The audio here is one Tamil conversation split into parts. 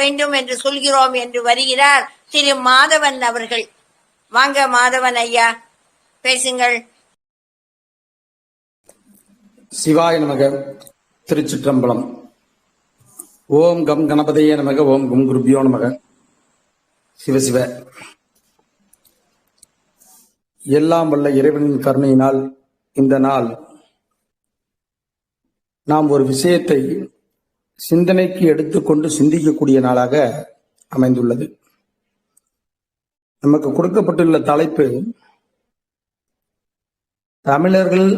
வேண்டும் என்று சொல்கிறோம் என்று வருகிறார் திரு மாதவன் அவர்கள். வாங்க மாதவன் ஐயா பேசுங்கள். சிவாய நமக திருச்சிற்றம்பலம். ஓம் கம் கணபதையே நமக ஓம் கம் குருபியோ நமக. சிவசிவ எல்லாம் வல்ல இறைவனின் கருணையினால் இந்த நாள் நாம் ஒரு விஷயத்தை சிந்தனைக்கு எடுத்துக்கொண்டு சிந்திக்கக்கூடிய நாளாக அமைந்துள்ளது. நமக்கு கொடுக்கப்பட்டுள்ள தலைப்பு தமிழர்கள்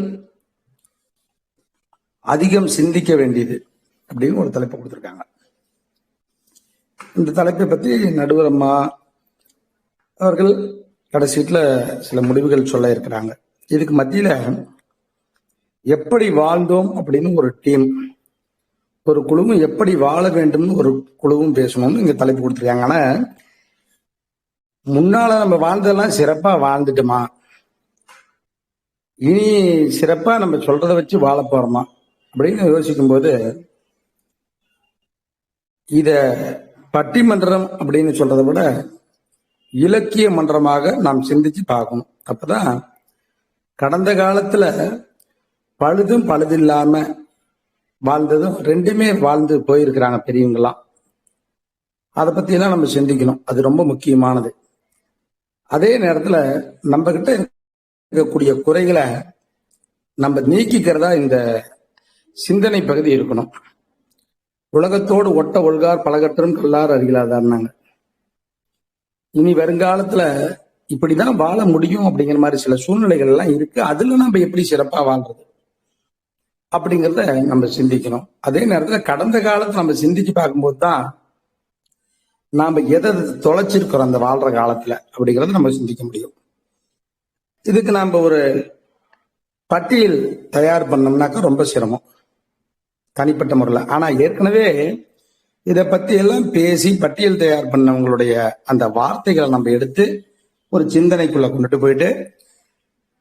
அதிகம் சிந்திக்க வேண்டியது அப்படின்னு ஒரு தலைப்பு கொடுத்துருக்காங்க. இந்த தலைப்பை பத்தி நடுவர் அம்மா அவர்கள் கடைசீட்டில் சில முடிவுகள் சொல்ல இருக்கிறாங்க. இதுக்கு மத்தியில எப்படி வாழ்ந்தோம் அப்படின்னு ஒரு டீம் ஒரு குழுவும் எப்படி வாழ வேண்டும்னு ஒரு குழுவும் பேசணும்னு இங்க தலைப்பு கொடுத்துருக்காங்க. ஆனா முன்னால நம்ம வாழ்ந்ததெல்லாம் சிறப்பா வாழ்ந்துட்டோமா? இனி சிறப்பா நம்ம சொல்றதை வச்சு வாழ போறோமா? அப்படின்னு யோசிக்கும் போது இத பட்டிமன்றம் அப்படின்னு சொல்றதை விட இலக்கிய மன்றமாக நாம் சிந்திச்சு பார்க்கணும். அப்பதான் கடந்த காலத்துல பழுதும் பழுதில்லாம வாழ்ந்ததும் ரெண்டுமே வாழ்ந்து போயிருக்கிறாங்க பெரியவங்களாம் அதை பத்தி எல்லாம் நம்ம சிந்திக்கணும். அது ரொம்ப முக்கியமானது. அதே நேரத்துல நம்ம கிட்ட இருக்கக்கூடிய குறைகளை நம்ம நீக்கிக்கிறதா இந்த சிந்தனை பகுதி இருக்கணும். உலகத்தோடு ஒட்ட ஒழுகார் பலகற்றும் கல்லார் அருகிலாதாருனாங்க. இனி வருங்காலத்துல இப்படிதான் வாழ முடியும் அப்படிங்கிற மாதிரி சில சூழ்நிலைகள் எல்லாம் இருக்கு. அதுல நம்ம எப்படி சிறப்பா வாழ்றது? அப்படிங்கிறத நம்ம சிந்திக்கணும். அதே நேரத்தில் கடந்த காலத்தை நம்ம சிந்திச்சு பார்க்கும்போது தான் நாம் எதை தொலைச்சிருக்கிறோம் அந்த வாழ்ற காலத்தில் அப்படிங்கறத நம்ம சிந்திக்க முடியும். இதுக்கு நாம் ஒரு பட்டியல் தயார் பண்ணோம்னாக்கா ரொம்ப சிரமம். தனிப்பட்ட முறையில். ஆனால் ஏற்கனவே இதை பற்றி எல்லாம் பேசி பட்டியல் தயார் பண்ணவங்களுடைய அந்த வார்த்தைகளை நம்ம எடுத்து ஒரு சிந்தனைக்குள்ள கொண்டுட்டு போயிட்டு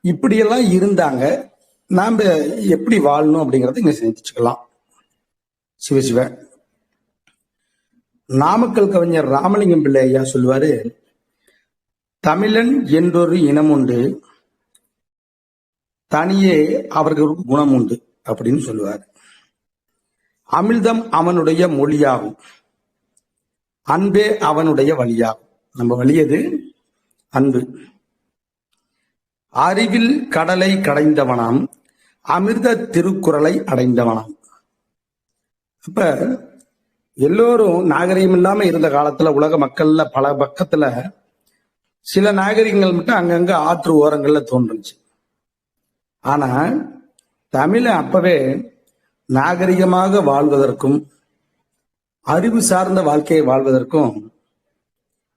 இப்படியெல்லாம் இருந்தாங்க. நாம் எப்படி வாழணும் அப்படிங்கிறத இங்கே சிந்திச்சுக்கலாம். சிவசிவ நாமக்கல் கவிஞர் ராமலிங்கம் பிள்ளை ஐயா சொல்லுவாரு தமிழன் என்றொரு இனம் உண்டு தனியே அவர்களுக்கு குணம் உண்டு அப்படின்னு சொல்லுவார். அமிழ்தம் அவனுடைய மொழியாகும் அன்பே அவனுடைய வழியாகும். நம்ம வழியது அன்பு. அறிவில் கடலை கடைந்தவனாம் அமிர்த திருக்குறளை அடைந்தவனாம். அப்ப எல்லோரும் நாகரிகம் இல்லாம இருந்த காலத்துல உலக மக்கள்ல பல பக்கத்துல சில நாகரிகங்கள் மட்டும் அங்கங்க ஆற்று ஓரங்கள்ல தோன்றுச்சு. ஆனா தமிழ அப்பவே நாகரிகமாக வாழ்வதற்கும் அறிவு சார்ந்த வாழ்க்கையை வாழ்வதற்கும்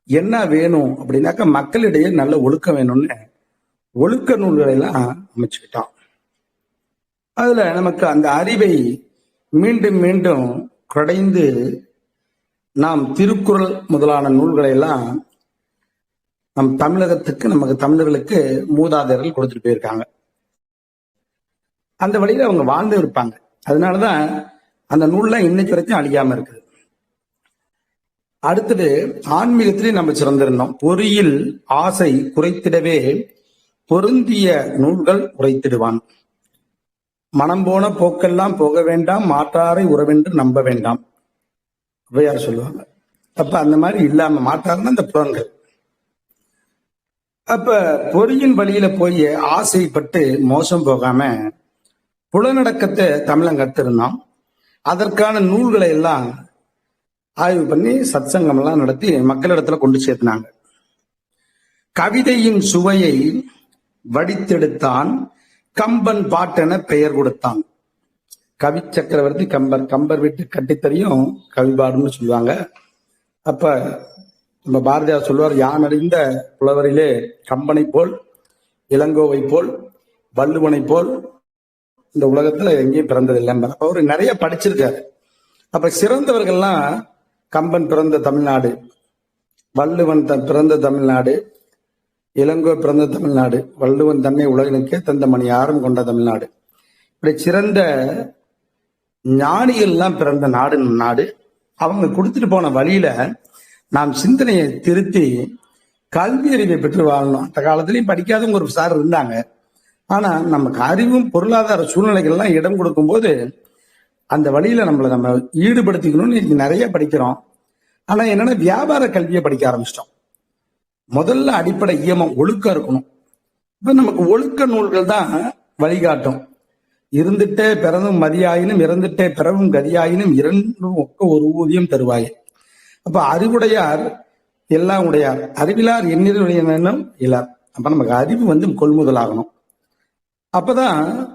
என்ன வேணும் அப்படின்னாக்கா மக்களிடையே நல்ல ஒழுக்கம் வேணும்னு ஒழுக்க நூல்களை எல்லாம் அமைச்சுக்கிட்டான். அதுல நமக்கு அந்த அறிவை மீண்டும் மீண்டும் கடைந்து நாம் திருக்குறள் முதலான நூல்களை எல்லாம் நம் தமிழகத்துக்கு நமக்கு தமிழர்களுக்கு மூதாதையர்கள் கொடுத்துட்டு போயிருக்காங்க. அந்த வழியில அவங்க வாழ்ந்து இருப்பாங்க. அதனாலதான் அந்த நூல்லாம் இன்னைக்கு வரைக்கும் அழியாம இருக்குது. அடுத்தது ஆன்மீகத்திலே நம்ம சிறந்திருந்தோம். பொறியில் ஆசை குறைத்திடவே பொருந்திய நூல்கள் உரைத்திடுவான் மனம் போன போக்கெல்லாம் போக வேண்டாம் மாற்றாரை உறவென்று நம்ப வேண்டாம். ஔவையார் சொல்லுவாங்க? அப்ப அந்த மாதிரி இல்லாம மாற்றாருன்னா அந்த புலன்கள் அப்ப பொறியின் வழியில போய் ஆசைப்பட்டு மோசம் போகாம புலநடக்கத்தை தமிழன் கத்திருந்தான். அதற்கான நூல்களை எல்லாம் ஆய்வு பண்ணி சத்சங்கம் எல்லாம் நடத்தி மக்களிடத்துல கொண்டு சேர்த்தினாங்க. கவிதையின் சுவையை வடித்தெடுத்தான் கம்பன் பாட்டென பெயர் கொடுத்தான். கவி சக்கரவர்த்தி கம்பர் கம்பர் வீட்டு கட்டித்தறியும் கவிபாடுன்னு சொல்லுவாங்க. அப்ப நம்ம பாரதியார் சொல்லுவார் யான் அறிந்த புலவரிலே கம்பனை போல் இளங்கோவை போல் வள்ளுவனை போல் இந்த உலகத்துல எங்கேயும் பிறந்ததில்லை அப்ப அவர் நிறைய படிச்சிருக்காரு. அப்ப சிறந்தவர்கள்லாம் கம்பன் பிறந்த தமிழ்நாடு வள்ளுவன் பிறந்த தமிழ்நாடு இளங்கோ பிறந்த தமிழ்நாடு வள்ளுவன் தன்னை உலகினுக்கே தந்த மணி ஆரம் கொண்ட தமிழ்நாடு. இப்படி சிறந்த ஞானிகள் எல்லாம் பிறந்த நாடு நாடு. அவங்க கொடுத்துட்டு போன வழியில நாம் சிந்தனையை திருத்தி கல்வி அறிவை பெற்று வாழணும். அந்த காலத்திலையும் படிக்காதவங்க ஒரு சார் இருந்தாங்க. ஆனா நமக்கு அறிவும் பொருளாதார சூழ்நிலைகள்லாம் இடம் கொடுக்கும்போது அந்த வழியில நம்மளை நம்ம ஈடுபடுத்திக்கணும்னு இன்னைக்கு நிறைய படிக்கிறோம். ஆனா என்னன்னா வியாபார கல்வியை படிக்க ஆரம்பிச்சிட்டோம். முதல்ல அடிப்படை இயமம் ஒழுக்கம் இருக்கணும். இப்ப நமக்கு ஒழுக்க நூல்கள் தான் வழிகாட்டும். இருந்துட்டே பிறந்தும் மதியாயினும் இறந்துட்டே பிறவும் கதியாயினும் இரண்டும் ஒக்க ஒரு ஊதியம் தருவாய். அப்ப அறிவுடையார் எல்லாம் உடையார். அறிவிலார் எண்ணிறும் இலார். அப்ப நமக்கு அறிவு வந்து கொள்முதல் ஆகணும் அப்பதான்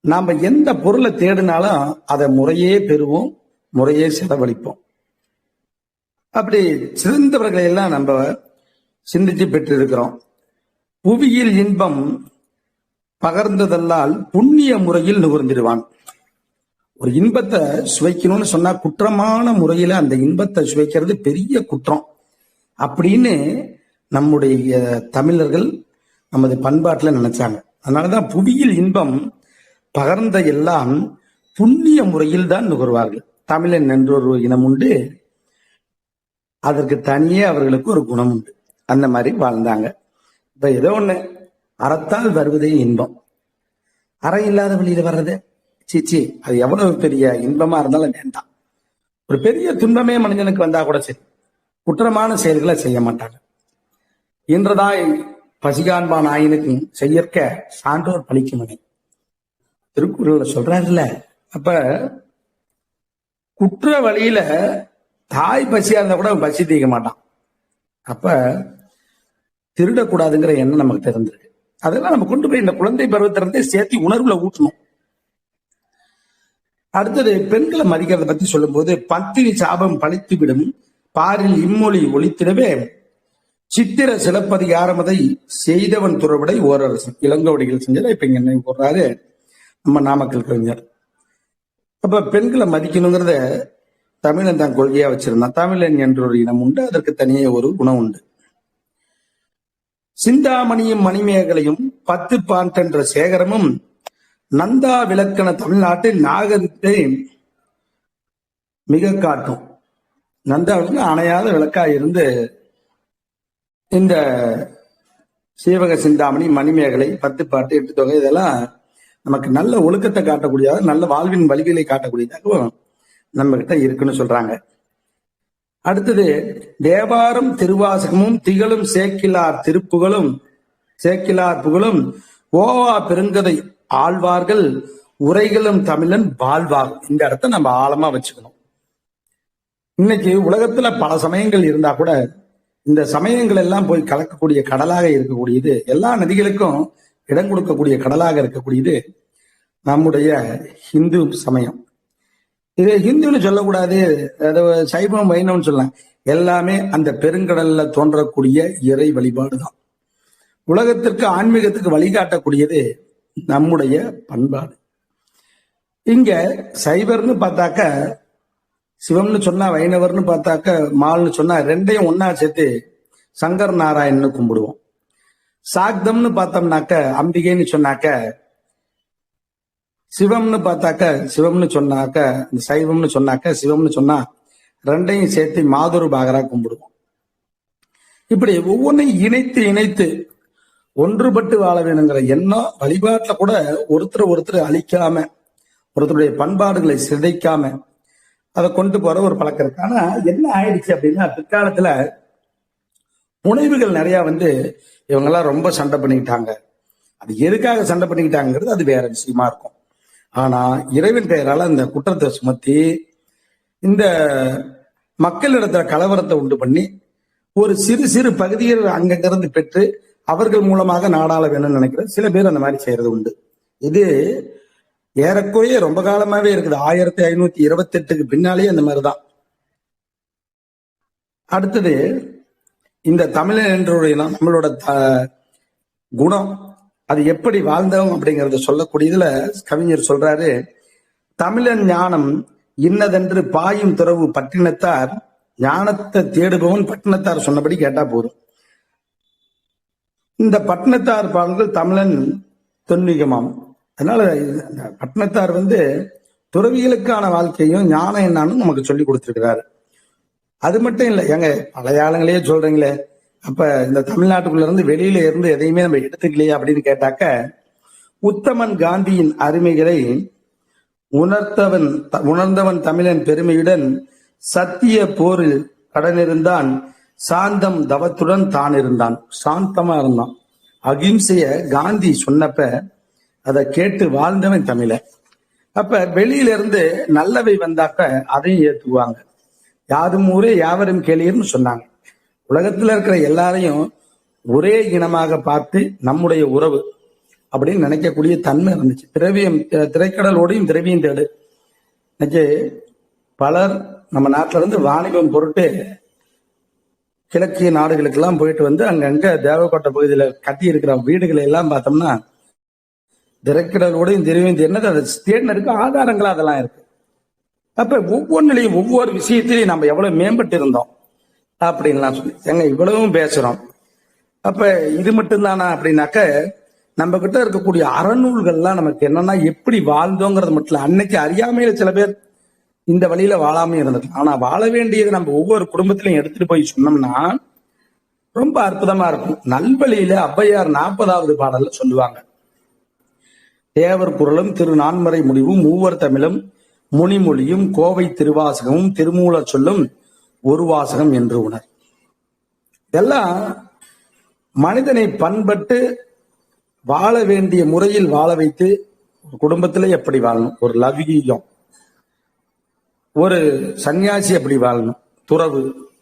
நாம எந்த பொருளை தேடினாலும் அதை முறையே பெறுவோம் முறையே செலவழிப்போம். அப்படி சிறந்தவர்களை எல்லாம் நம்ம சிந்திச்சு பெற்றிருக்கிறோம். புவியில் இன்பம் பகர்ந்ததல்லால் புண்ணிய முறையில் நுகர்ந்திடுவான். ஒரு இன்பத்தை சுவைக்கணும்னு சொன்னா குற்றமான முறையில அந்த இன்பத்தை சுவைக்கிறது பெரிய குற்றம். அப்படின்னு நம்முடைய தமிழர்கள் நமது பண்பாட்டில் நினைச்சாங்க. அதனாலதான் புவியில் இன்பம் பகர்ந்த எல்லாம் புண்ணிய முறையில் தான் நுகர்வார்கள். தமிழன் என்ற ஒரு இனம் உண்டு. அதற்கு தனியே அவர்களுக்கு ஒரு குணம் உண்டு. அந்த மாதிரி வாழ்ந்தாங்க. இப்ப ஏதோ ஒண்ணு அறத்தால் வருவதே இன்பம். அறை இல்லாத வழியில வர்றது? சீச்சி அது எவ்வளவு பெரிய இன்பமா இருந்தாலும் வேண்டாம். ஒரு பெரிய துன்பமே மனிதனுக்கு வந்தா கூட சரி. குற்றமான செயல்களை செய்ய மாட்டாங்க. இன்றுதான் பசிகான்பான் ஆயினுக்கும் செய்யற்க சான்றோர் பழிக்குமனை திருக்குறள்ல சொல்றாருல்ல அப்ப குற்ற வழியில தாய் பசியா இருந்தா கூட அவன் பசி தீர்க்க மாட்டான். அப்ப திருடக்கூடாதுங்கிற எண்ணம் நமக்கு தெரிஞ்சிருக்கு அதெல்லாம் நம்ம கொண்டு போய் இந்த குழந்தை பருவத்திலிருந்தே சேர்த்து உணர்வுல ஊட்டணும். அடுத்தது பெண்களை மதிக்கிறத பத்தி சொல்லும்போது பத்தினி சாபம் பழித்து விடும் பாரில் இம்மொழி ஒழித்திடவே சித்திர சிலப்பதிகாரமதை செய்தவன் துறவிடை ஓரரசன். இளங்கோடிகள் செஞ்சதை இப்ப இங்க நினைவு நம்ம நாமக்கல் கவிஞர். அப்ப பெண்களை மதிக்கணுங்கிறத தமிழன் தான் கொள்கையா வச்சிருந்தான். தமிழன் என்ற ஒரு இனம் உண்டு அதற்கு தனியே ஒரு குணம் உண்டு. சிந்தாமணியும் மணிமேகலையும் பத்து பாண்டென்ற சேகரமும் நந்தா விளக்கண தமிழ்நாட்டில் நாகரிகத்தை மிக காட்டும். நந்தா வந்து அணையாத விளக்கா இருந்து இந்த சீவக சிந்தாமணி மணிமேகலை பத்து பாட்டு எட்டு தொகை இதெல்லாம் நமக்கு நல்ல ஒழுக்கத்தை காட்டக்கூடியதாக நல்ல வாழ்வின் வழிகளை காட்டக்கூடியதாகவும் நம்ம கிட்ட இருக்குன்னு சொல்றாங்க. அடுத்தது தேவாரம் திருவாசகமும் திகழும் சேக்கிலார் திருப்புகளும் சேக்கிலார் புகழும் ஓவா பெருங்கதை ஆழ்வார்கள் உரைகளும் தமிழன் வாழ்வார். இந்த இடத்த நம்ம ஆழமா வச்சுக்கணும். இன்னைக்கு உலகத்துல பல சமயங்கள் இருந்தா கூட இந்த சமயங்கள் எல்லாம் போய் கலக்கக்கூடிய கடலாக இருக்கக்கூடியது எல்லா நதிகளுக்கும் இடம் கொடுக்கக்கூடிய கடலாக இருக்கக்கூடியது நம்முடைய ஹிந்து சமயம். இது ஹிந்துன்னு சொல்லக்கூடாது. அது சைவம் வைணவம்னு சொல்லலாம். எல்லாமே அந்த பெருங்கடல்ல தோன்றக்கூடிய இறை வழிபாடு தான் உலகத்திற்கு ஆன்மீகத்துக்கு வழிகாட்டக்கூடியது நம்முடைய பண்பாடு. இங்க சைவர்னு பார்த்தாக்க சிவம்னு சொன்னா வைணவர்னு பார்த்தாக்க மால்னு சொன்னா ரெண்டையும் ஒன்னா சேர்த்து சங்கர் நாராயணன்னு கும்பிடுவோம். சாக்தம்னு பார்த்தோம்னாக்க அம்பிகைன்னு சொன்னாக்க சிவம்னு பார்த்தாக்க சிவம்னு சொன்னாக்க இந்த சைவம்னு சொன்னாக்க சிவம்னு சொன்னா ரெண்டையும் சேர்த்து மாதுரு பாகரா கும்பிடுவோம். இப்படி ஒவ்வொன்றையும் இணைத்து இணைத்து ஒன்றுபட்டு வாழ வேணுங்கிற எண்ணம் வழிபாட்டுல கூட ஒருத்தர் ஒருத்தர் அழிக்காம ஒருத்தருடைய பண்பாடுகளை சிதைக்காம அதை கொண்டு போற ஒரு பழக்கம் இருக்கு. ஆனா என்ன ஆயிடுச்சு அப்படின்னா பிற்காலத்துல முனைவுகள் நிறைய வந்து இவங்கெல்லாம் ரொம்ப சண்டை பண்ணிக்கிட்டாங்க. அது எதுக்காக சண்டை பண்ணிக்கிட்டாங்கிறது அது வேற விஷயமா இருக்கும். ஆனா இறைவன் பெயரால அந்த குற்றத்தை சுமத்தி இந்த மக்களிடத்துல கலவரத்தை உண்டு பண்ணி ஒரு சிறு சிறு பகுதிகள் அங்கிருந்து பெற்று அவர்கள் மூலமாக நாடாள வேணும்னு நினைக்கிற சில பேர் அந்த மாதிரி செய்யறது உண்டு. இது ஏறக்குறைய ரொம்ப காலமாவே இருக்குது. ஆயிரத்தி ஐநூத்தி இருபத்தி எட்டுக்கு பின்னாலேயே அந்த மாதிரிதான். அடுத்தது இந்த தமிழன் என்ற நம்மளோட த- குணம் அது எப்படி வாழ்ந்தோம் அப்படிங்கறத சொல்லக்கூடியதுல கவிஞர் சொல்றாரு தமிழன் ஞானம் இன்னதென்று பாயும் துறவு பட்டினத்தார் ஞானத்தை தேடுபவன் பட்டினத்தார் சொன்னபடி கேட்டா போதும். இந்த பட்டினத்தார் பாடல்கள் தமிழன் தொன்மிகமாம். அதனால பட்டினத்தார் வந்து துறவிகளுக்கான வாழ்க்கையும் ஞானம் என்னன்னு நமக்கு சொல்லி கொடுத்திருக்கிறாரு. அது மட்டும் இல்லை எங்க பழைய ஆளுங்களே சொல்றீங்களே அப்ப இந்த தமிழ்நாட்டுக்குள்ள இருந்து வெளியில இருந்து எதையுமே நம்ம எடுத்துக்கலையே அப்படின்னு கேட்டாக்க உத்தமன் காந்தியின் அருமைகளை உணர்த்தவன் உணர்ந்தவன் தமிழன் பெருமையுடன் சத்திய போரில் கடனிருந்தான் சாந்தம் தவத்துடன் தான் இருந்தான் சாந்தமா இருந்தான். அகிம்சைய காந்தி சொன்னப்ப அதை கேட்டு வாழ்ந்தவன் தமிழன். அப்ப வெளியில இருந்து நல்லவை வந்தாக்க அதையும் ஏத்துக்குவாங்க. யாரும் ஊரே யாவரும் கேளியர்னு சொன்னாங்க. உலகத்துல இருக்கிற எல்லாரையும் ஒரே இனமாக பார்த்து நம்முடைய உறவு அப்படின்னு நினைக்கக்கூடிய தன்மை இருந்துச்சு திரவியம் திரைக்கடலோடையும் திரவியம் தேடு. இன்னைக்கு பலர் நம்ம நாட்டில இருந்து வாணிபம் பொருட்டு கிழக்கிய நாடுகளுக்கெல்லாம் போயிட்டு வந்து அங்கங்க தேவக்கோட்டை பகுதியில கட்டி இருக்கிற வீடுகளை எல்லாம் பார்த்தோம்னா திரைக்கடலோடையும் திரவியம் தேடினது அது தேடினருக்கு ஆதாரங்களா அதெல்லாம் இருக்கு. அப்ப ஒவ்வொன்றிலையும் ஒவ்வொரு விஷயத்திலையும் நம்ம எவ்வளவு மேம்பட்டு இருந்தோம் அப்படின்லாம் சொல்லி எங்க இவ்வளவும் பேசுறோம். அப்ப இது மட்டும்தானா அப்படின்னாக்க நம்ம கிட்ட இருக்கக்கூடிய அறநூல்கள்லாம் நமக்கு என்னன்னா எப்படி வாழ்ந்தோங்கிறது மட்டும் இல்ல அன்னைக்கு அறியாமையில சில பேர் இந்த வழியில வாழாம இருந்தது ஆனா வாழ வேண்டியது நம்ம ஒவ்வொரு குடும்பத்திலையும் எடுத்துட்டு போய் சொன்னோம்னா ரொம்ப அற்புதமா இருக்கும். நல்வழியில ஔவையார் நாற்பதாவது பாடல்ல சொல்லுவாங்க. தேவர் குரலும் திரு நான்மறை முடிவும் மூவர் தமிழும் முனிமொழியும் கோவை திருவாசகமும் திருமூலர் சொல்லும் ஒரு வாசகம் என்று உணர். இதெல்லாம் மனிதனை பண்பட்டு வாழ வேண்டிய முறையில் வாழ வைத்து ஒரு குடும்பத்துல எப்படி வாழணும்? ஒரு லவ்யம் ஒரு சன்னியாசி எப்படி வாழணும்? துறவு.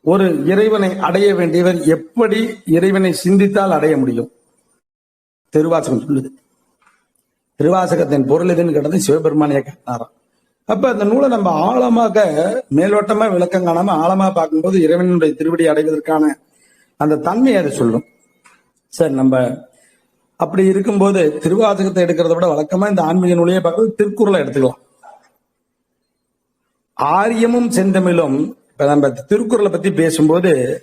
ஒரு இறைவனை அடைய வேண்டியவர் எப்படி இறைவனை சிந்தித்தால் அடைய முடியும்? திருவாசகம் சொல்லுது. திருவாசகத்தின் பொருள் எதுன்னு கேட்டது சிவபெருமானிய கேட்டாராம். அப்ப அந்த நூலை நம்ம ஆழமாக மேலோட்டமா விளக்கம் காணாம ஆழமா பார்க்கும்போது இறைவனுடைய திருவடி அடைவதற்கான அந்த தன்மையை அதை சொல்லும். சரி நம்ம அப்படி இருக்கும்போது திருவாசகத்தை எடுக்கிறத விட வழக்கமா இந்த ஆன்மீக நூலையே பார்க்கறது திருக்குறளை எடுத்துக்கலாம். ஆரியமும் செந்தமிழும் இப்ப நம்ம திருக்குறளை பத்தி பேசும்போது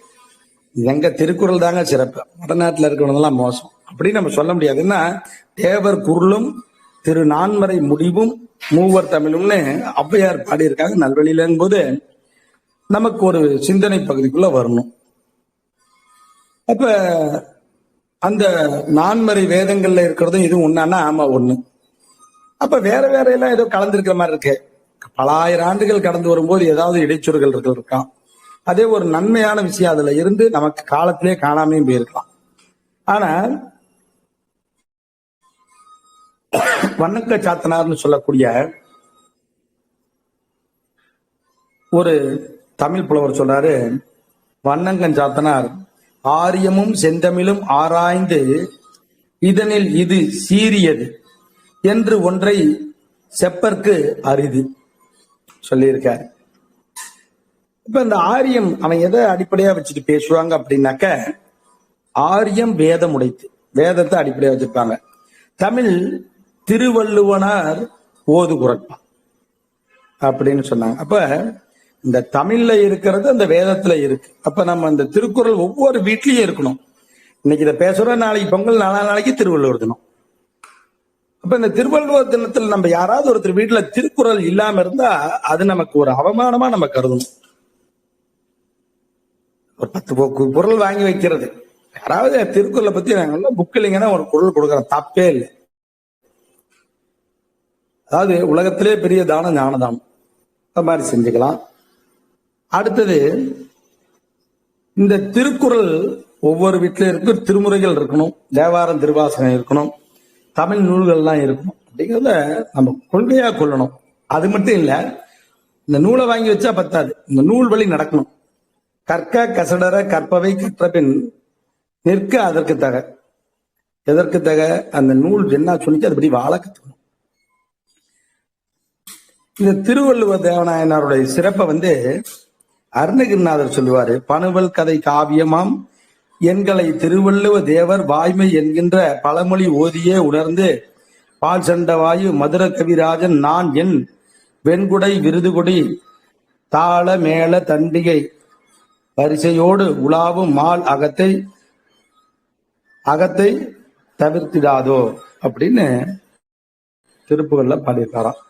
எங்க திருக்குறள் தாங்க சிறப்பு. வடநாட்டுல இருக்கிறவங்கலாம் மோசம். அப்படின்னு நம்ம சொல்ல முடியாது. என்ன? தேவர் குரலும் திரு நான்மறை முடிவும் மூவர் தமிழும்னு ஔவையார் பாடியிருக்காங்க. நல்வழியிலங்கும் போது நமக்கு ஒரு சிந்தனை பகுதிக்குள்ள வரணும். அப்ப அந்த நான்மறை வேதங்கள்ல இருக்கிறதும் இது ஒன்னானா? ஆமா ஒண்ணு. அப்ப வேற வேற எல்லாம் ஏதோ கலந்திருக்கிற மாதிரி இருக்கு. பல ஆயிரம் ஆண்டுகள் கடந்து வரும்போது ஏதாவது இடைச்சொறுகள் இருக்கான் அதே ஒரு நன்மையான விஷயம் அதுல இருந்து நமக்கு காலத்திலே காணாமையும் போயிருக்கலாம். ஆனா வண்ணங்க சாத்தனார்னு சொல்லக்கூடிய ஒரு தமிழ் புலவர் சொல்றாரு வண்ணங்கன் சாத்தனார். ஆரியமும் செந்தமிழும் ஆராய்ந்து இதனில் இது சீரியது என்று ஒன்றை செப்பற்கு அரிது சொல்லியிருக்கார். இப்ப இந்த ஆரியம் அவன் எதை அடிப்படையா வச்சுட்டு பேசுவாங்க அப்படின்னாக்க ஆரியம் வேதம் உடைத்து வேதத்தை அடிப்படையா வச்சிருப்பாங்க. தமிழ் திருவள்ளுவனார் ஓது குரட்பா அப்படின்னு சொன்னாங்க. அப்ப இந்த தமிழ்ல இருக்கிறது அந்த வேதத்துல இருக்கு. அப்ப நம்ம அந்த திருக்குறள் ஒவ்வொரு வீட்லயும் இருக்கணும். இன்னைக்கு இதை பேசுறோம் நாளைக்கு பொங்கல் நாலா நாளைக்கு திருவள்ளுவர் தினம். அப்ப இந்த திருவள்ளுவர் தினத்துல நம்ம யாராவது ஒருத்தர் வீட்டுல திருக்குறள் இல்லாம இருந்தா அது நமக்கு ஒரு அவமானமா நம்ம கருதணும். ஒரு பத்து போக்கு பொருள் வாங்கி வைக்கிறது. யாராவது திருக்குறளை பத்தி நாங்கள் புக் இல்லைங்கன்னா ஒரு பொருள் கொடுக்குறோம் தப்பே இல்லை. அதாவது உலகத்திலே பெரிய தானம் ஞானதானம் இந்த மாதிரி செஞ்சுக்கலாம். அடுத்தது இந்த திருக்குறள் ஒவ்வொரு வீட்டிலும் இருக்கு திருமுறைகள் இருக்கணும் தேவாரம் திருவாசகம் இருக்கணும் தமிழ் நூல்கள்லாம் இருக்கணும். அப்படிங்கிறத நம்ம கொள்கையா கொள்ளணும். அது மட்டும் இல்ல இந்த நூலை வாங்கி வச்சா பத்தாது. இந்த நூல் வழி நடக்கணும். கற்க கசடர கற்பவை கற்ற பின் நிற்க அதற்கு தக. எதற்கு தக? அந்த நூல் என்ன சொல்லிச்சு அதுபடி வாழ கத்துக்கணும். இந்த திருவள்ளுவர் தேவநாயனாருடைய சிறப்பை வந்து அருணகிரிநாதர் சொல்லுவாரு பனுவல் கதை காவியமாம் எண்களை திருவள்ளுவ தேவர் வாய்மை என்கின்ற பழமொழி ஓதியே உணர்ந்து பால் சண்ட வாயு மதுர கவிராஜன் நான் என் வெண்குடை விருதுகுடி தாள மேள தண்டிகை வரிசையோடு உலாவும் மால் அகத்தை அகத்தை தவிர்த்திடாதோ? அப்படின்னு திருப்புகள்ல பாடியிருக்காராம்.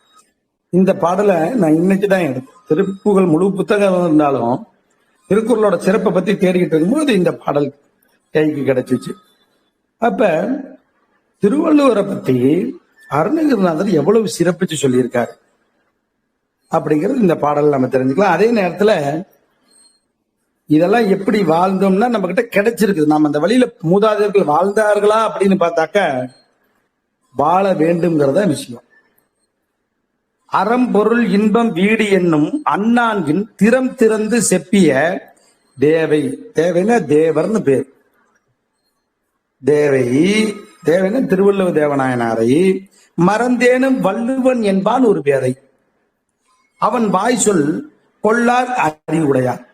இந்த பாடலை நான் இன்னைக்கு தான் எடுத்தேன். திருப்புகள் முழு புத்தகம் இருந்தாலும் திருக்குறளோட சிறப்பை பத்தி தேடிக்கிட்டு இருக்கும்போது இந்த பாடல் கைக்கு கிடைச்சிச்சு. அப்ப திருவள்ளுவரை பத்தி அருணகிரிநாதர் எவ்வளவு சிறப்பிச்சு சொல்லியிருக்காரு அப்படிங்கிறது இந்த பாடல் நம்ம தெரிஞ்சுக்கலாம். அதே நேரத்துல இதெல்லாம் எப்படி வாழ்ந்தோம்னா நம்ம கிட்ட கிடைச்சிருக்குது. நம்ம அந்த வழியில மூதாதையர்கள் வாழ்ந்தார்களா அப்படின்னு பார்த்தாக்க வாழ வேண்டும்ங்கிறத விஷயம். அறம் பொருள் இன்பம் வீடு என்னும் அண்ணான்கின் திறம் திறந்து செப்பிய தேவை. தேவைன்னா தேவர்னு பேர். தேவை. தேவைன்னா திருவள்ளுவ தேவநாயனாரை. மறந்தேனும் வள்ளுவன் என்பான் ஒரு பேரை. அவன் வாய் சொல் கொள்ளார் அறிவுடையார்.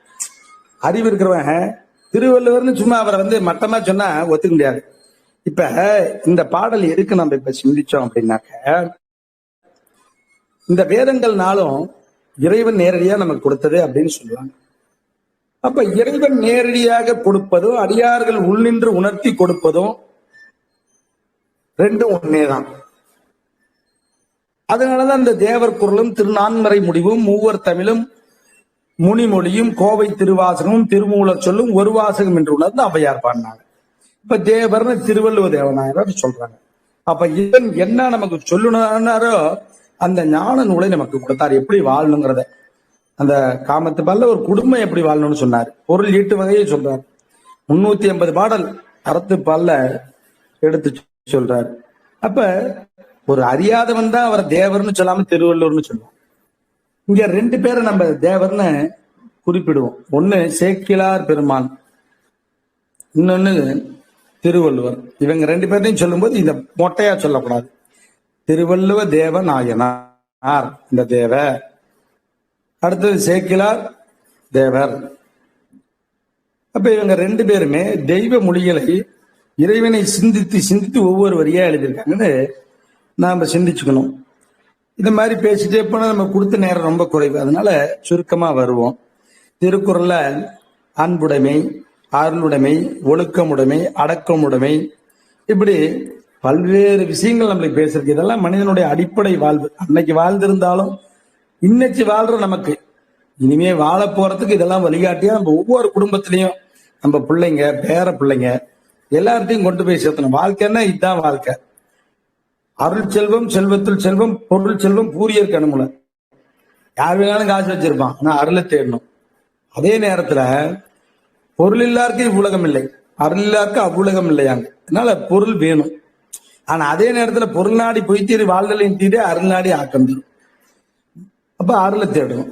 அறிவு இருக்கிறவன் திருவள்ளுவர்னு சும்மா அவரை வந்து மட்டமா சொன்னா ஒத்துக்க முடியாது. இப்ப இந்த பாடல் எதுக்கு நம்ம இப்ப சிந்திச்சோம் அப்படின்னாக்க இந்த வேதங்கள்னாலும் இறைவன் நேரடியா நமக்கு கொடுத்தது அப்படின்னு சொல்லுவாங்க அப்ப இறைவன் நேரடியாக கொடுப்பதும் அடியார்கள் உள்ளின்று உணர்த்தி கொடுப்பதும் ரெண்டும் ஒன்னேதான் அதனாலதான் இந்த தேவர் குரலும் திருநான்மறை முடிவும் மூவர் தமிழும் முனிமொழியும் கோவை திருவாசகமும் திருமூலர் சொல்லும் ஒரு வாசகம் என்று உணர்ந்து அவையார் பாடினாங்க. இப்ப தேவர்னு திருவள்ளுவ தேவநாயகர் சொல்றாங்க. அப்ப இவன் என்ன நமக்கு சொல்லணும்னாரோ அந்த ஞான நூலை நமக்கு கொடுத்தார். எப்படி வாழணுங்கிறத. அந்த காமத்து பல்ல ஒரு குடும்பம் எப்படி வாழணும்னு சொன்னார். பொருள் ஈட்டு வகையை சொல்றார். முன்னூத்தி ஐம்பது பாடல் அறத்து பால்ல எடுத்து சொல்றார். அப்ப ஒரு அறியாதவன் தான் அவரை தேவர்னு சொல்லாம திருவள்ளுவர்னு சொல்லுவான். இங்க ரெண்டு பேரை நம்ம தேவர்னு குறிப்பிடுவோம். ஒண்ணு சேக்கிலார் பெருமான் இன்னொன்னு திருவள்ளுவர். இவங்க ரெண்டு பேர்த்தையும் சொல்லும்போது இந்த மொட்டையா சொல்லக்கூடாது. திருவள்ளுவ தேவ நாயனார் இந்த தேவ. அடுத்தது சேக்கிலார் தேவர். அப்ப இவங்க ரெண்டு பேருமே தெய்வ மொழிகளை இறைவனை சிந்தித்து சிந்தித்து ஒவ்வொரு வரியா எழுதியிருக்காங்கன்னு நாம சிந்திச்சுக்கணும். இந்த மாதிரி பேசிட்டே போனா நம்ம கொடுத்த நேரம் ரொம்ப குறைவு. அதனால சுருக்கமா வருவோம். திருக்குறள்ல அன்புடைமை அருளுடைமை ஒழுக்கமுடைமை அடக்கமுடைமை இப்படி பல்வேறு விஷயங்கள் நம்மளுக்கு பேசிருக்கு இதெல்லாம் மனிதனுடைய அடிப்படை வாழ்வு. அன்னைக்கு வாழ்ந்திருந்தாலும் இன்னைக்கு வாழ்ற நமக்கு. இனிமே வாழ போறதுக்கு இதெல்லாம் வழிகாட்டியா நம்ம ஒவ்வொரு குடும்பத்திலையும் நம்ம பிள்ளைங்க பேர பிள்ளைங்க எல்லார்ட்டையும் கொண்டு போய் சேர்த்தணும். வாழ்க்கைன்னா இதுதான் வாழ்க்கை. அருள் செல்வம் செல்வத்தில் செல்வம் பொருள் செல்வம் பூரியர் கணுமுல யார் வேணாலும் காசு வச்சிருப்பான் ஆனா அருளை தேடணும். அதே நேரத்துல பொருள் இல்லாருக்கு இவ்வுலகம் இல்லை. அருள் இல்லாருக்கு அவ்வுலகம் இல்லையாங்க. அதனால பொருள் வேணும். ஆனா அதே நேரத்துல பொருள் நாடி பொய்த்தீர் வாழ்தலின் தீரே அருள்நாடி ஆக்கம் தரும். அப்ப அருளை தேடணும்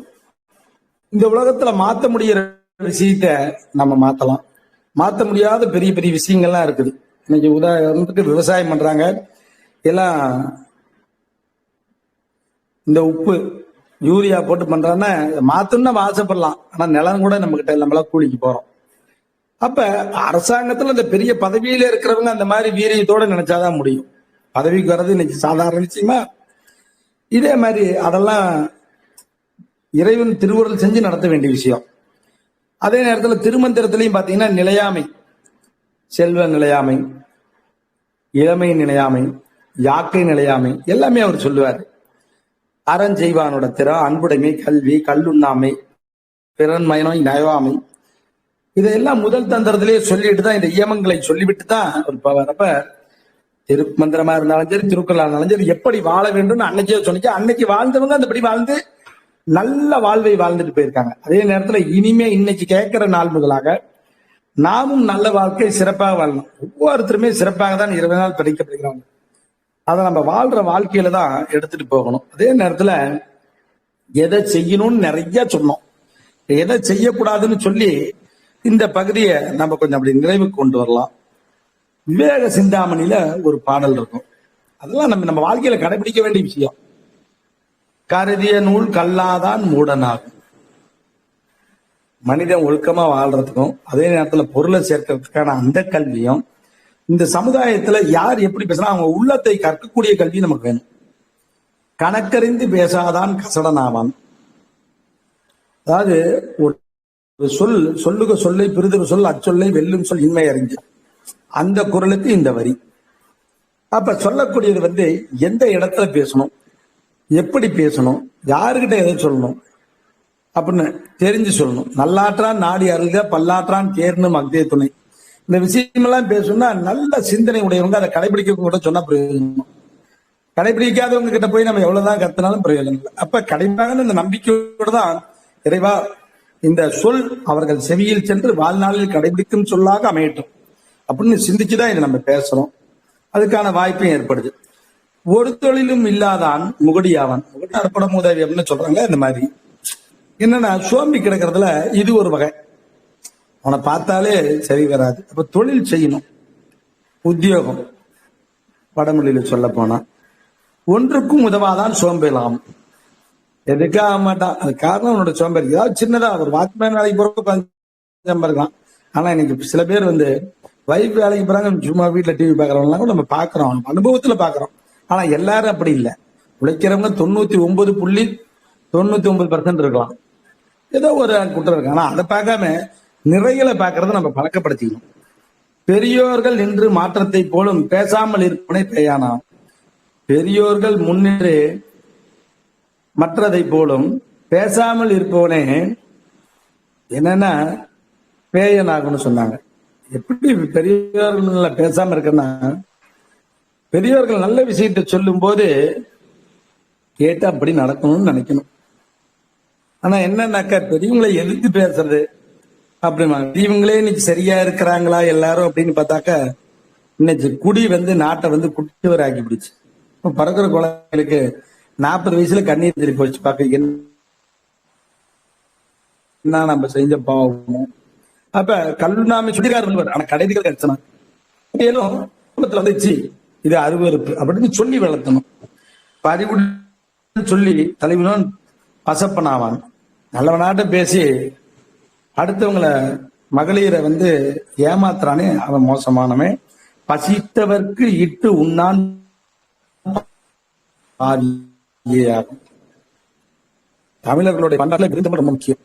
இந்த உலகத்துல மாத்த முடியற விஷயத்த நம்ம மாத்தலாம். மாத்த முடியாத பெரிய பெரிய விஷயங்கள்லாம் இருக்குது. இன்னைக்கு உதாரணத்துக்கு விவசாயம் பண்றாங்க. எல்லாம் இந்த உப்பு யூரியா போட்டு பண்றான்னா மாத்தணும்னு நம்ம ஆசைப்படலாம். ஆனா நிலம் கூட நம்ம கிட்ட நம்மளா கூலிக்கு போறோம். அப்ப அரசாங்கத்துல இந்த பெரிய பதவியில இருக்கிறவங்க அந்த மாதிரி வீரியத்தோட நினைச்சாதான் முடியும். பதவிக்கு வர்றது இன்னைக்கு சாதாரண விஷயமா? இதே மாதிரி அதெல்லாம் இறைவன் திருவுருள் செஞ்சு நடத்த வேண்டிய விஷயம். அதே நேரத்துல திருமந்திரத்திலையும் பாத்தீங்கன்னா நிலையாமை. செல்வ நிலையாமை இளமை நிலையாமை யாக்கை நிலையாமை எல்லாமே அவர் சொல்லுவார். அறஞ்செய்வானோட திறம் அன்புடைமை கல்வி கல்லுண்ணாமை பிறன்மயனம் நயவாமை. இதையெல்லாம் முதல் தந்திரத்திலேயே சொல்லிட்டு தான் இந்த இயமங்களை சொல்லிவிட்டு தான் ஒரு வரப்ப அப்ப திருமந்திரமா இருந்தாலும் சரி திருக்குறளா இருந்தாலும் சரி எப்படி வாழ வேண்டும்னு அன்னைக்கே சொன்னிச்சு அன்னைக்கு வாழ்ந்தவங்க அந்தபடி வாழ்ந்து நல்ல வாழ்வை வாழ்ந்துட்டு போயிருக்காங்க. அதே நேரத்துல இனிமே இன்னைக்கு கேட்கிற நாள் முதலாக நாமும் நல்ல வாழ்க்கை சிறப்பாக வாழணும். ஒவ்வொருத்தருமே சிறப்பாக தான் இருபது நாள் படைக்கப்படுகிறாங்க அதை நம்ம வாழ்ற வாழ்க்கையில தான் எடுத்துட்டு போகணும். அதே நேரத்துல எதை செய்யணும்னு நிறைய சொன்னோம். எதை செய்யக்கூடாதுன்னு சொல்லி இந்த பகுதியை நம்ம கொஞ்சம் அப்படி நிறைவுக்கு கொண்டு வரலாம். விவேக சிந்தாமணியில ஒரு பாடல் இருக்கும். அதெல்லாம் நம்ம நம்ம வாழ்க்கையில கடைபிடிக்க வேண்டிய விஷயம். கருதிய நூல் கல்லாதான் மூடனாகும். மனிதன் ஒழுக்கமா வாழ்றதுக்கும் அதே நேரத்துல பொருளை சேர்க்கறதுக்கான அந்த கல்வியும் இந்த சமுதாயத்துல யார் எப்படி பேசினா அவங்க உள்ளத்தை கற்கக்கூடிய கல்வி நமக்கு வேணும். கணக்கறிந்து பேசாதான் கசடனாவான். அதாவது ஒரு சொல் சொல்லுக சொல்லை பிரிதொரு சொல் அச்சொல்லை வெல்லும் சொல் இன்மை அறிஞ்சு. அந்த குரலுக்கு இந்த வரி. அப்ப சொல்லக்கூடியது வந்து எந்த இடத்துல பேசணும்? எப்படி பேசணும்? யாருக்கிட்ட எதை சொல்லணும்? அப்படின்னு தெரிஞ்சு சொல்லணும். நல்லாற்றான் நாடி அருக பல்லாற்றான் தேர்னு அக்தே துணை. இந்த விஷயமெல்லாம் பேசணும்னா நல்ல சிந்தனை உடையவங்க அதை கடைபிடிக்க கூட சொன்னா பிரயோஜனம். கடைபிடிக்காதவங்க கிட்ட போய் நம்ம எவ்வளவுதான் கத்தினாலும் பிரயோஜனம் இல்லை. அப்ப கடைபிடிக்காத இந்த நம்பிக்கையோட தான் இறைவா இந்த சொல் அவர்கள் செவியில் சென்று வாழ்நாளில் கடைபிடிக்கும் சொல்லாக அமையட்டும். அப்படின்னு சிந்திச்சுதான் இதை நம்ம பேசுறோம். அதுக்கான வாய்ப்பும் ஏற்படுது. ஒரு தொழிலும் இல்லாதான் முகடியாவன் முகடி அர்ப்பணம் உதவி அப்படின்னு சொல்றாங்க இந்த மாதிரி. என்னன்னா சோம்பி கிடக்கிறதுல இது ஒரு வகை. அவனை பார்த்தாலே சரி வராது. அப்ப தொழில் செய்யணும். உத்தியோகம். வடமொழியில சொல்ல போனா ஒன்றுக்கும் உதவாதான் சோம்பேலாம் எதுக்காக மாட்டான் அது காரணம் அவனோட சோம்பேறி. ஏதாவது சின்னதா ஒரு வாட்ச்மேன் வேலைக்கு போறப்ப இருக்கலாம். ஆனா இன்னைக்கு சில பேர் வந்து வைஃப் வேலைக்கு போறாங்க சும்மா வீட்டுல டிவி பாக்குறவங்க கூட நம்ம பாக்குறோம் அனுபவத்துல பாக்குறோம் ஆனா எல்லாரும் அப்படி இல்லை. உழைக்கிறவங்க தொண்ணூத்தி ஒன்பது புள்ளி தொண்ணூத்தி ஒன்பது பர்சன்ட் இருக்கலாம். ஏதோ ஒரு குற்றம் இருக்கு. ஆனா அதை பார்க்காம நிறைகளை பார்க்கறத நம்ம பழக்கப்படுத்திக்கணும். பெரியோர்கள் நின்று மாற்றத்தை போலும் பேசாமல் இருப்பனை பேயானாம் பெரியோர்கள் முன்னின்று மற்றதை போலும் பேசாமல் இருப்பவனே என்னன்னா பேயனாகும்னு சொன்னாங்க. எப்படி பெரியவர்கள் பேசாம இருக்குன்னா பெரியவர்கள் நல்ல விஷயத்தை சொல்லும் போது கேட்டு அப்படி நடக்கணும்னு நினைக்கணும். ஆனா என்னன்னாக்கா பெரியவங்களை எதிர்த்து பேசுறது. அப்படிமா இவங்களே இன்னைக்கு சரியா இருக்கிறாங்களா எல்லாரும் அப்படின்னு பார்த்தாக்கா இன்னைக்கு குடி வந்து நாட்டை வந்து குட்டிவராக்கி பிடிச்சு. இப்ப குழந்தைகளுக்கு நாற்பது வயசுல கண்ணீர் திருப்பி வச்சு பார்க்க என்ன நம்ம செஞ்ச பாவம். அப்ப கல்லுனாமி சுடிகார் ஆனா கடைதிகள் கிடைச்சனா மேலும் குடும்பத்துல வந்துச்சு. இது அருவறுப்பு அப்படின்னு சொல்லி வளர்த்தணும். பறிவுடன் சொல்லி தலைவனும் பசப்பனாவான். நல்லவனாட்ட பேசி அடுத்தவங்களை மகளிரை வந்து ஏமாத்துறானே அவன் மோசமானவன். பசித்தவர்க்கு இட்டு உண்ணான். தமிழர்களுடைய பண்பாட்டுல விருந்தம் ரொம்ப முக்கியம்.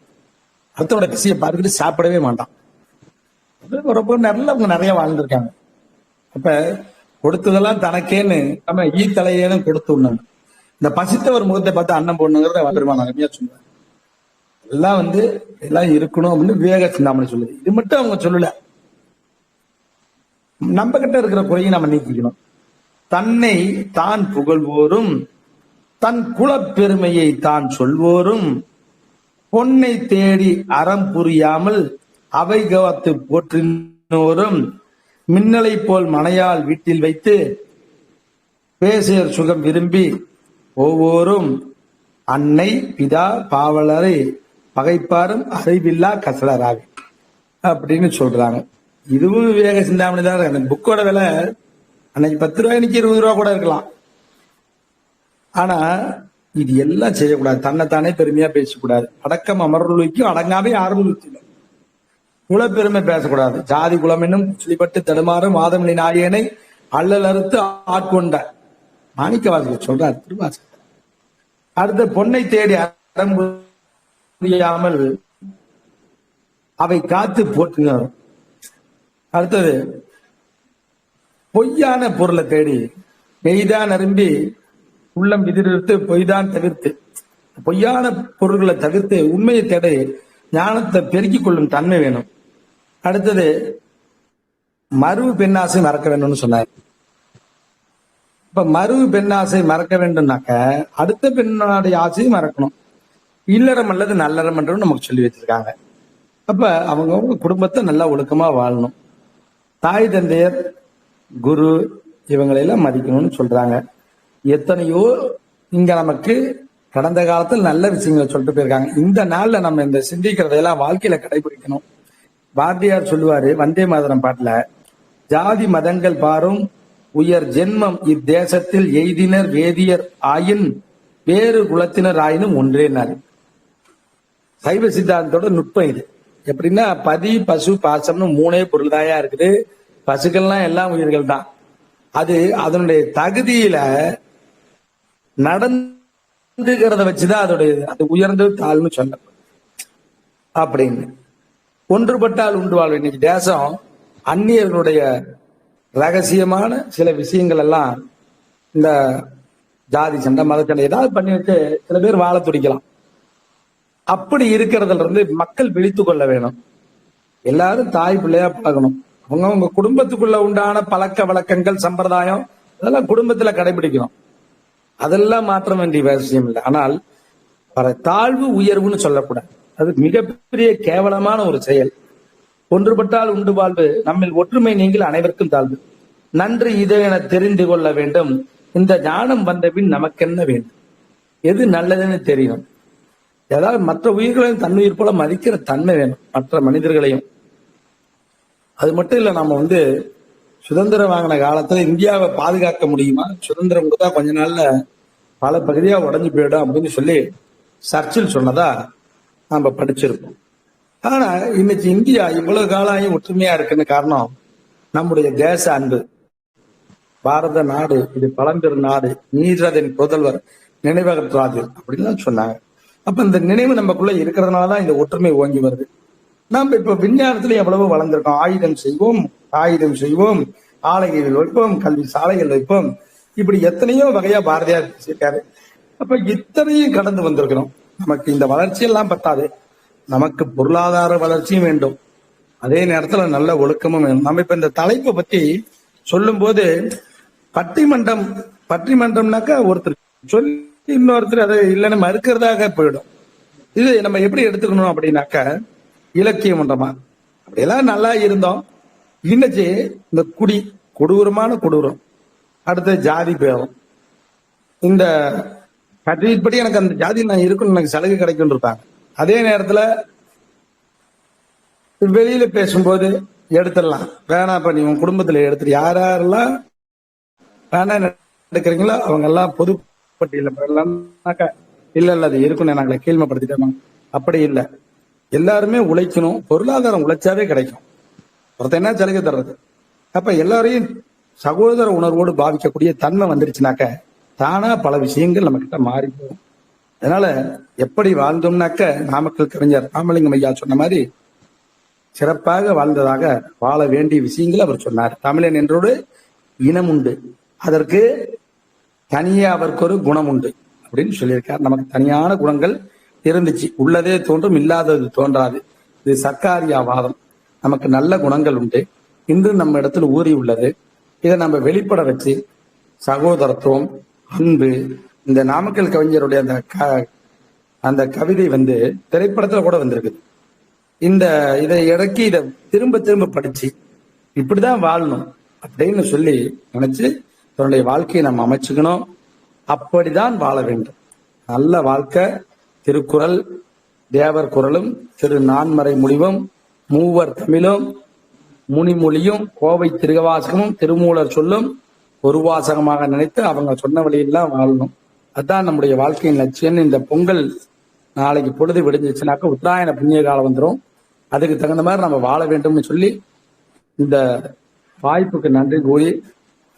அடுத்தவனோட பசியை பார்த்துட்டு சாப்பிடவே மாட்டான். அது ரொம்ப நல்லவங்க நிறைய வாழ்ந்திருக்காங்க. அப்ப கொடுத்ததெல்லாம் தனக்கேன்னு நம்ம ஈ தலையேன்னு கொடுத்து உண்ணாங்க இந்த பசித்தவர் முகத்தை பார்த்து அண்ணன் பொண்ணுங்கிறத பெருமான அருமையா சொல்லுவாங்க எல்லாம் வந்து எல்லாம் இருக்கணும் அப்படின்னு விவேக சிந்தாமணி சொல்லுது. இது மட்டும் அவங்க சொல்லல. நம்ம கிட்ட இருக்கிற குறையை நம்ம நீக்கிக்கணும். தன்னை தான் புகழ்வோரும் தன் குலப்பெருமையை தான் சொல்வோரும். பொன்னை தேடி அறம் புரியாமல் அவை கவத்து போற்றினோரும். மின்னலை போல் மனையால் வீட்டில் வைத்து பேசியர் சுகம் விரும்பி ஒவ்வொரும். அன்னை பிதா பாவலரை பகைப்பாரும் அறிவில்லா கசலராவி அப்படின்னு சொல்றாங்க. இதுவும் விவேக சிந்தாமணி தான் அந்த புக்கோட விலை அன்னைக்கு பத்து ரூபாய் இன்னைக்கு இருபது ரூபா கூட இருக்கலாம். ஆனா இது எல்லாம் செய்யக்கூடாது. தன்னைத்தானே பெருமையா பேசக்கூடாது. அடக்கம் அமர்வுக்கும் அடங்காமே யாரும் குலப்பெருமை பேசக்கூடாது. ஜாதி குலம் என்னும் சுழிப்பட்டு தடுமாறும் மாதமணி நாயனை அல்லல் அறுத்து ஆட்கொண்ட மாணிக்க வாசகர் சொல்றார். திருவாசகர். அடுத்த பொன்னை தேடி அறம் புரியாமல் அவை காத்து போட்டுங்க அடுத்தது பொய்யான பொருளை தேடி மெய்தான் அரும்பி உள்ளம் விதிர்த்து பொய்தான் தவிர்த்து. பொய்யான பொருள்களை தவிர்த்து உண்மையை தேட ஞானத்தை பெருக்கிக் கொள்ளும் தன்மை வேணும். அடுத்தது மருவு பெண்ணாசை மறக்க வேண்டும்னு சொன்னார். இப்ப மருவு பெண்ணாசை மறக்க வேண்டும்னாக்க அடுத்த பெண்ணாடைய ஆசையும் மறக்கணும். இல்லறம் அல்லது நல்லறம் என்றும் நமக்கு சொல்லி வச்சிருக்காங்க. அப்ப அவங்கவுங்க குடும்பத்தை நல்லா ஒழுக்கமா வாழணும். தாய் தந்தையர் குரு இவங்களையெல்லாம் மதிக்கணும்னு சொல்றாங்க. எத்தனையோ இங்க நமக்கு கடந்த காலத்தில் நல்ல விஷயங்களை சொல்லிட்டு போயிருக்காங்க. இந்த நாள்ல நம்ம இந்த சிந்திக்கிறதையெல்லாம் வாழ்க்கையில கடைபிடிக்கணும். பாரதியார் சொல்லுவாரு வந்தே மாதரம் பாட்டுல ஜாதி மதங்கள் பாரும் உயர் ஜென்மம் இத்தேசத்தில் எய்தினர் வேதியர் ஆயின் வேறு குலத்தினர் ஆயினும் ஒன்றேனாரு சைவ சித்தாந்தத்தோட நுட்பம் இது. எப்படின்னா பதி பசு பாசம்னு மூணே பொருள் தாயா இருக்குது. பசுக்கள்லாம் எல்லாம் உயிர்கள் தான் அது அதனுடைய தகுதியில நடந்துகிறத வச்சுதான் அதோடைய அது உயர்ந்து தாழ்னு சொல்ல அப்படின்னு. ஒன்றுபட்டால் உண்டு வாழ்வு. இன்னைக்கு தேசம் அந்நியர்களுடைய ரகசியமான சில விஷயங்கள் எல்லாம் இந்த ஜாதி சண்டை மத சண்டை ஏதாவது பண்ணி வச்சு சில பேர் வாழ துடிக்கலாம். அப்படி இருக்கிறதுல இருந்து மக்கள் விழித்து கொள்ள வேணும். எல்லாரும் தாய் பிள்ளையா பழகணும் அவங்க அவங்க குடும்பத்துக்குள்ள உண்டான பழக்க வழக்கங்கள் சம்பிரதாயம் அதெல்லாம் குடும்பத்துல கடைபிடிக்கணும். அதெல்லாம் மாற்ற வேண்டிய அவசியம் இல்லை. ஆனால் பல தாழ்வு உயர்வுன்னு சொல்லக்கூடாது. அது மிகப்பெரிய கேவலமான ஒரு செயல். ஒன்றுபட்டால் உண்டு வாழ்வு நம்மில் ஒற்றுமை நீங்கள் அனைவருக்கும் தாழ்வு. நன்றி இதை என தெரிந்து கொள்ள வேண்டும். இந்த ஞானம் வந்த பின் நமக்கென்ன வேண்டும்? எது நல்லதுன்னு தெரியும் ஏதாவது மற்ற உயிர்களையும் தன்னுயிர் போல மதிக்கிற தன்மை வேணும். மற்ற மனிதர்களையும். அது மட்டும் இல்லை நாம வந்து சுதந்திரம் வாங்கின காலத்துல இந்தியாவை பாதுகாக்க முடியுமா? சுதந்திரம் கொடுத்தா கொஞ்ச நாள்ல பல பகுதியா உடஞ்சு போயிடும் அப்படின்னு சொல்லி சர்ச்சில் சொன்னதா நாம படிச்சிருக்கோம் ஆனா இன்னைக்கு இந்தியா இவ்வளவு காலம் ஒற்றுமையா இருக்குன்னு காரணம் நம்முடைய தேச அன்பு. பாரத நாடு இது பழம்பெரும் நாடு நீரதன் புதல்வர் நினைவகற்றாது அப்படின்னு தான் சொன்னாங்க. அப்ப இந்த நினைவு நமக்குள்ள இருக்கிறதுனாலதான் இந்த ஒற்றுமை ஓங்கி வருது. நாம் இப்ப விஞ்ஞானத்துல எவ்வளவோ வளர்ந்திருக்கோம். ஆயுதம் செய்வோம் ஆயுதம் செய்வோம் ஆலைகள் வைப்போம் கல்வி சாலைகள் வைப்போம். இப்படி எத்தனையோ வகையா பாரதியார் பேசியிருக்காரு. அப்ப இத்தனையும் கடந்து வந்திருக்கிறோம். நமக்கு இந்த வளர்ச்சி எல்லாம் பத்தாது. நமக்கு பொருளாதார வளர்ச்சியும் வேண்டும். அதே நேரத்துல நல்ல ஒழுக்கமும் வேணும் நம்ம இப்ப இந்த தலைப்பை பத்தி சொல்லும்போது பட்டிமன்றம் பட்டிமன்றம்னாக்கா ஒருத்தர் சொல்லி இன்னொருத்தர் அதை இல்லைன்னு மறுக்கிறதாக போயிடும். இது நம்ம எப்படி எடுத்துக்கணும் அப்படின்னாக்க இலக்கிய மன்றமா அப்படியெல்லாம் நல்லா இருந்தோம். இன்னைக்கு இந்த குடி கொடூரமான கொடூரம். அடுத்த ஜாதி பேரம். இந்த கல்விப்படி எனக்கு அந்த ஜாதி நான் இருக்கணும் எனக்கு சலுகை கிடைக்கும் இருப்பாங்க. அதே நேரத்துல வெளியில பேசும்போது எடுத்துடலாம். வேணாம் இப்ப நீ உன் குடும்பத்துல எடுத்துட்டு யார் யாரெல்லாம் வேணாம் எடுக்கிறீங்களோ அவங்க எல்லாம் பொது பட்டியல இல்ல இல்ல அது இருக்குன்னு நாங்களை கீழ்மைப்படுத்திட்டோம் அப்படி இல்லை. எல்லாருமே உழைக்கணும். பொருளாதாரம் உழைச்சாவே கிடைக்கும். ஒருத்தன் என்ன சலுகை தர்றது? அப்ப எல்லாரையும் சகோதர உணர்வோடு பாவிக்கக்கூடிய தன்மை வந்துருச்சுனாக்க தானா பல விஷயங்கள் நம்ம கிட்ட மாறி போகும். அதனால எப்படி வாழ்ந்தோம்னாக்க நாமக்கல் கவிஞர் ராமலிங்கம் ஐயா சொன்ன மாதிரி சிறப்பாக வாழ்ந்ததாக வாழ வேண்டிய விஷயங்கள் அவர் சொன்னார். தமிழன் என்றோடு இனம் உண்டு. அதற்கு தனியே அவருக்கு ஒரு குணம் உண்டு. அப்படின்னு சொல்லியிருக்கார். நமக்கு தனியான குணங்கள் இருந்துச்சு உள்ளதே தோன்றும் இல்லாதது தோன்றாது. இது சர்க்காரியாவாதம். நமக்கு நல்ல குணங்கள் உண்டு. இன்று நம்ம இடத்துல ஊறி உள்ளது. இதை நம்ம வெளிப்பட வச்சு சகோதரத்துவம் அன்பு இந்த நாமக்கல் கவிஞருடைய அந்த க- அந்த கவிதை வந்து திரைப்படத்துல கூட வந்திருக்குது. இந்த இதை இறக்கி இதை திரும்ப திரும்ப படிச்சு இப்படிதான் வாழணும் அப்படின்னு சொல்லி நினைச்சு தன்னுடைய வாழ்க்கையை நம்ம அமைச்சுக்கணும். அப்படிதான் வாழ வேண்டும். நல்ல வாழ்க்கை திருக்குறள் தேவர் குரலும் திரு நான்மறை முடிவும் மூவர் தமிழும் முனிமொழியும் கோவை திருவாசகமும் திருமூலர் சொல்லும் ஒரு வாசகமாக நினைத்து அவங்க சொன்ன வழியெல்லாம் வாழணும். அதான் நம்முடைய வாழ்க்கையின் லட்சியம் இந்த பொங்கல் நாளைக்கு பொழுது விடிஞ்சிச்சுனாக்க உத்தராயண புண்ணிய காலம் வந்துடும் அதுக்கு தகுந்த மாதிரி நம்ம வாழ வேண்டும்னு சொல்லி இந்த வாய்ப்புக்கு நன்றி கூறி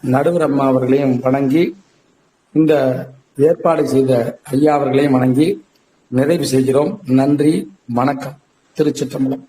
நடுவர் அம்மா அவர்களையும் வணங்கி இந்த ஏற்பாடு செய்த ஐயா அவர்களையும் வணங்கி நிறைவு செய்கிறோம். நன்றி வணக்கம். திருச்சிற்றம்பலம்.